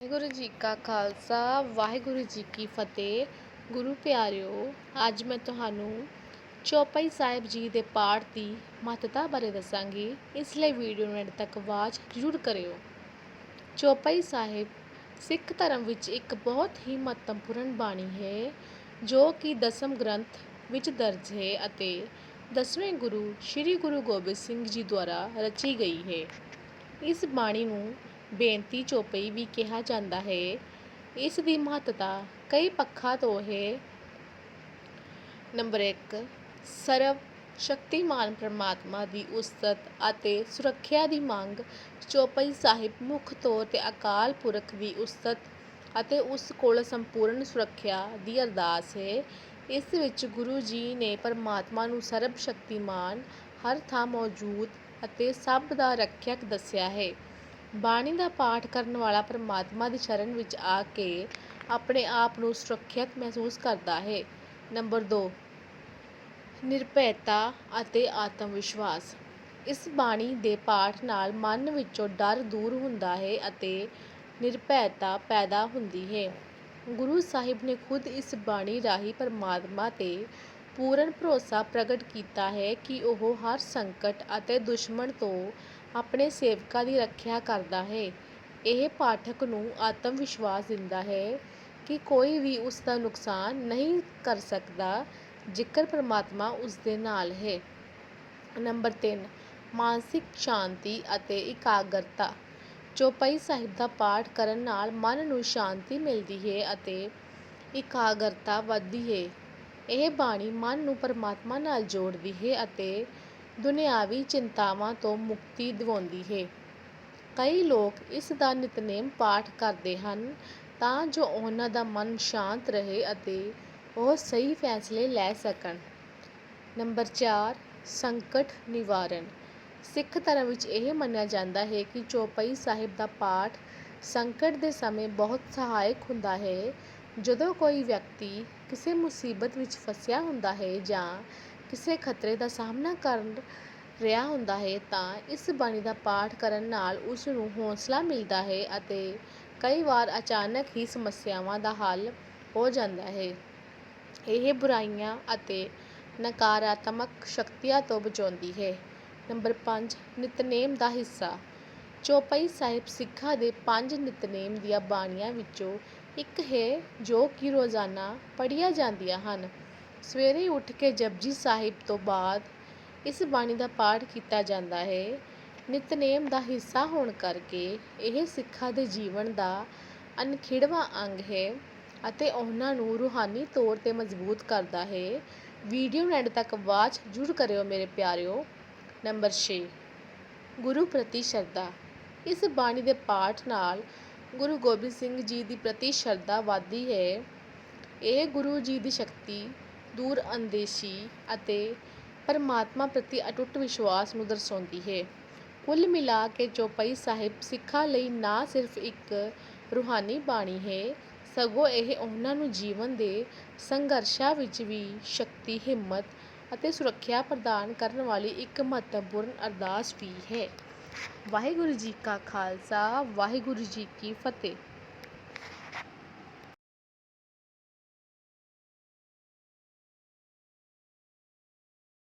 ਵਾਹਿਗੁਰੂ ਜੀ ਕਾ ਖਾਲਸਾ, ਵਾਹਿਗੁਰੂ ਜੀ ਕੀ ਫਤਿਹ। ਗੁਰੂ ਪਿਆਰਿਓ, ਅੱਜ ਮੈਂ ਤੁਹਾਨੂੰ ਚੌਪਈ ਸਾਹਿਬ ਜੀ ਦੇ ਪਾਠ ਦੀ ਮਹੱਤਤਾ ਬਾਰੇ ਦੱਸਾਂਗੀ। ਇਸ ਲਈ ਵੀਡੀਓ ਨੂੰ ਅੰਤ ਤੱਕ ਵਾਚ ਜ਼ਰੂਰ ਕਰਿਓ। ਚੌਪਈ ਸਾਹਿਬ ਸਿੱਖ ਧਰਮ ਵਿੱਚ ਇੱਕ ਬਹੁਤ ਹੀ ਮਹੱਤਵਪੂਰਨ ਬਾਣੀ ਹੈ, ਜੋ ਕਿ ਦਸਮ ਗ੍ਰੰਥ ਵਿੱਚ ਦਰਜ ਹੈ ਅਤੇ ਦਸਵੇਂ ਗੁਰੂ ਸ੍ਰੀ ਗੁਰੂ ਗੋਬਿੰਦ ਸਿੰਘ ਜੀ ਦੁਆਰਾ ਰਚੀ ਗਈ ਹੈ। ਇਸ ਬਾਣੀ ਨੂੰ ਬੇਨਤੀ ਚੌਪਈ ਵੀ ਕਿਹਾ ਜਾਂਦਾ ਹੈ। ਇਸ ਦੀ ਮਹੱਤਤਾ ਕਈ ਪੱਖਾਂ ਤੋਂ ਹੈ। ਨੰਬਰ 1 ਸਰਵ ਸ਼ਕਤੀਮਾਨ ਪ੍ਰਮਾਤਮਾ ਦੀ ਉਸਤਤ ਅਤੇ ਸੁਰੱਖਿਆ ਦੀ ਮੰਗ। ਚੌਪਈ ਸਾਹਿਬ ਮੁੱਖ ਤੌਰ ਤੇ ਅਕਾਲ ਪੁਰਖ ਦੀ ਉਸਤਤ ਅਤੇ ਉਸ ਕੋਲ ਸੰਪੂਰਨ ਸੁਰੱਖਿਆ ਦੀ ਅਰਦਾਸ ਹੈ। ਇਸ ਵਿੱਚ ਗੁਰੂ ਜੀ ਨੇ ਪਰਮਾਤਮਾ ਨੂੰ ਸਰਬ ਸ਼ਕਤੀਮਾਨ ਹਰ ਥਾਂ ਮੌਜੂਦ ਅਤੇ ਸਭ ਦਾ ਰੱਖਿਅਕ ਦੱਸਿਆ ਹੈ। ਬਾਣੀ ਦਾ ਪਾਠ ਕਰਨ ਵਾਲਾ ਪਰਮਾਤਮਾ ਦੀ ਸ਼ਰਨ ਵਿੱਚ ਆ ਕੇ ਆਪਣੇ ਆਪ ਨੂੰ ਸੁਰੱਖਿਅਤ ਮਹਿਸੂਸ ਕਰਦਾ ਹੈ। ਨੰਬਰ 2 ਨਿਰਭੈਤਾ ਅਤੇ ਆਤਮ ਵਿਸ਼ਵਾਸ ਇਸ ਬਾਣੀ ਦੇ ਪਾਠ ਨਾਲ ਮਨ ਵਿੱਚੋਂ ਡਰ ਦੂਰ ਹੁੰਦਾ ਹੈ ਅਤੇ ਨਿਰਭੈਤਾ ਪੈਦਾ ਹੁੰਦੀ ਹੈ। ਗੁਰੂ ਸਾਹਿਬ ਨੇ ਖੁਦ ਇਸ ਬਾਣੀ ਰਾਹੀਂ ਪਰਮਾਤਮਾ ਤੇ ਪੂਰਨ ਭਰੋਸਾ ਪ੍ਰਗਟ ਕੀਤਾ ਹੈ ਕਿ ਉਹ ਹਰ ਸੰਕਟ ਅਤੇ ਦੁਸ਼ਮਣ ਤੋਂ ਆਪਣੇ ਸੇਵਕਾਂ ਦੀ ਰੱਖਿਆ ਕਰਦਾ ਹੈ। ਇਹ ਪਾਠਕ ਨੂੰ ਆਤਮ ਵਿਸ਼ਵਾਸ ਦਿੰਦਾ ਹੈ ਕਿ ਕੋਈ ਵੀ ਉਸ ਦਾ ਨੁਕਸਾਨ ਨਹੀਂ ਕਰ ਸਕਦਾ, ਜੇਕਰ ਪਰਮਾਤਮਾ ਉਸ ਦੇ ਨਾਲ ਹੈ। ਨੰਬਰ ਤਿੰਨ, ਮਾਨਸਿਕ ਸ਼ਾਂਤੀ ਅਤੇ ਇਕਾਗਰਤਾ। ਚੌਪਈ ਸਾਹਿਬ ਦਾ ਪਾਠ ਕਰਨ ਨਾਲ ਮਨ ਨੂੰ ਸ਼ਾਂਤੀ ਮਿਲਦੀ ਹੈ ਅਤੇ ਇਕਾਗਰਤਾ ਵੱਧਦੀ ਹੈ। ਇਹ ਬਾਣੀ ਮਨ ਨੂੰ ਪਰਮਾਤਮਾ ਨਾਲ ਜੋੜਦੀ ਹੈ ਅਤੇ ਦੁਨਿਆਵੀ ਚਿੰਤਾਵਾਂ ਤੋਂ ਮੁਕਤੀ ਦਿਵਾਉਂਦੀ ਹੈ। ਕਈ ਲੋਕ ਇਸ ਦਾ ਨਿਤਨੇਮ ਪਾਠ ਕਰਦੇ ਹਨ ਤਾਂ ਜੋ ਉਹਨਾਂ ਦਾ ਮਨ ਸ਼ਾਂਤ ਰਹੇ ਅਤੇ ਉਹ ਸਹੀ ਫੈਸਲੇ ਲੈ ਸਕਣ। ਨੰਬਰ 4 ਸੰਕਟ ਨਿਵਾਰਨ। ਸਿੱਖ ਧਰਮ ਵਿੱਚ ਇਹ ਮੰਨਿਆ ਜਾਂਦਾ ਹੈ ਕਿ ਚੌਪਈ ਸਾਹਿਬ ਦਾ ਪਾਠ ਸੰਕਟ ਦੇ ਸਮੇਂ ਬਹੁਤ ਸਹਾਇਕ ਹੁੰਦਾ ਹੈ। ਜਦੋਂ ਕੋਈ ਵਿਅਕਤੀ ਕਿਸੇ ਮੁਸੀਬਤ ਵਿੱਚ ਫਸਿਆ ਹੁੰਦਾ ਹੈ ਜਾਂ ਕਿਸੇ ਖਤਰੇ ਦਾ ਸਾਹਮਣਾ ਕਰ ਰਿਹਾ ਹੁੰਦਾ ਹੈ ਤਾਂ ਇਸ ਬਾਣੀ ਦਾ ਪਾਠ ਕਰਨ ਨਾਲ ਉਸ ਨੂੰ ਹੌਸਲਾ ਮਿਲਦਾ ਹੈ ਅਤੇ ਕਈ ਵਾਰ ਅਚਾਨਕ ਹੀ ਸਮੱਸਿਆਵਾਂ ਦਾ ਹੱਲ ਹੋ ਜਾਂਦਾ ਹੈ। ਇਹ ਬੁਰਾਈਆਂ ਅਤੇ ਨਕਾਰਾਤਮਕ ਸ਼ਕਤੀਆਂ ਤੋਂ ਬਚਾਉਂਦੀ ਹੈ। ਨੰਬਰ 5 ਨਿਤਨੇਮ ਦਾ ਹਿੱਸਾ। ਚੌਪਈ ਸਾਹਿਬ ਸਿੱਖਾਂ ਦੇ ਪੰਜ ਨਿਤਨੇਮ ਦੀਆਂ ਬਾਣੀਆਂ ਵਿੱਚੋਂ ਇੱਕ ਹੈ ਜੋ ਕਿ ਰੋਜ਼ਾਨਾ ਪੜ੍ਹੀਆਂ ਜਾਂਦੀਆਂ ਹਨ। ਸਵੇਰੇ ਉੱਠ ਕੇ ਜਪਜੀ ਸਾਹਿਬ ਤੋਂ ਬਾਅਦ ਇਸ ਬਾਣੀ ਦਾ ਪਾਠ ਕੀਤਾ ਜਾਂਦਾ ਹੈ। ਨਿਤਨੇਮ ਦਾ ਹਿੱਸਾ ਹੋਣ ਕਰਕੇ ਇਹ ਸਿੱਖਾਂ ਦੇ ਜੀਵਨ ਦਾ ਅਨਖਿੜਵਾਂ ਅੰਗ ਹੈ ਅਤੇ ਉਹਨਾਂ ਨੂੰ ਰੂਹਾਨੀ ਤੌਰ ਤੇ ਮਜ਼ਬੂਤ ਕਰਦਾ ਹੈ। ਵੀਡੀਓ ਨੂੰ ਐਂਡ ਤੱਕ ਵਾਚ ਜ਼ਰੂਰ ਕਰਿਓ ਮੇਰੇ ਪਿਆਰਿਓ। ਨੰਬਰ 6 ਗੁਰੂ ਪ੍ਰਤੀ ਸ਼ਰਧਾ। ਇਸ ਬਾਣੀ ਦੇ ਪਾਠ ਨਾਲ ਗੁਰੂ ਗੋਬਿੰਦ ਸਿੰਘ ਜੀ ਦੀ ਪ੍ਰਤੀ ਸ਼ਰਧਾ ਵਧਦੀ ਹੈ। ਇਹ ਗੁਰੂ ਜੀ ਦੀ ਸ਼ਕਤੀ ਦੂਰ ਅੰਦੇਸ਼ੀ ਅਤੇ ਪਰਮਾਤਮਾ ਪ੍ਰਤੀ ਅਟੁੱਟ ਵਿਸ਼ਵਾਸ ਨੂੰ ਦਰਸਾਉਂਦੀ ਹੈ। ਕੁੱਲ ਮਿਲਾ ਕੇ ਚੌਪਈ ਸਾਹਿਬ ਸਿੱਖਾਂ ਲਈ ਨਾ ਸਿਰਫ ਇੱਕ ਰੂਹਾਨੀ ਬਾਣੀ ਹੈ, ਸਗੋਂ ਇਹ ਉਹਨਾਂ ਨੂੰ ਜੀਵਨ ਦੇ ਸੰਘਰਸ਼ਾਂ ਵਿੱਚ ਵੀ ਸ਼ਕਤੀ, ਹਿੰਮਤ ਅਤੇ ਸੁਰੱਖਿਆ ਪ੍ਰਦਾਨ ਕਰਨ ਵਾਲੀ ਇੱਕ ਮਹੱਤਵਪੂਰਨ ਅਰਦਾਸ ਵੀ ਹੈ। ਵਾਹਿਗੁਰੂ ਜੀ ਕਾ ਖਾਲਸਾ, ਵਾਹਿਗੁਰੂ ਜੀ ਕੀ ਫਤਿਹ।